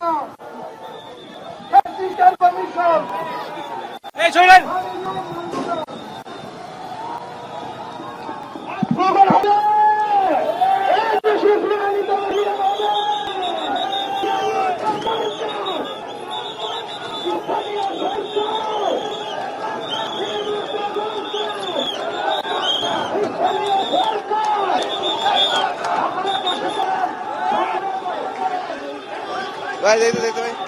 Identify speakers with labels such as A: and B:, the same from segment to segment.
A: no. Vai dentro, dentro também.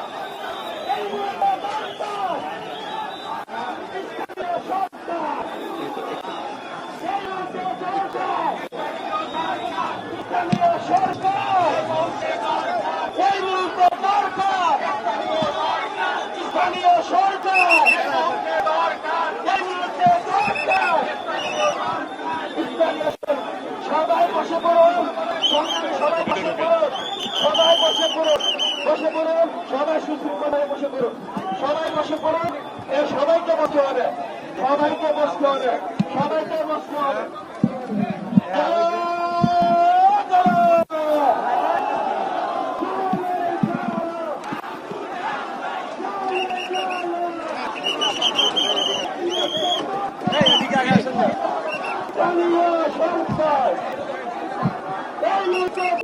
A: বসে পড়ুন সবাই সুশৃঙ্খলায় বসে পড়ুন। সবাই বসে পড়ুন এ সবাইকে বসতে হবে। সবাইকে বসতে হবে সবাইকে বসতে হবে। Hey, you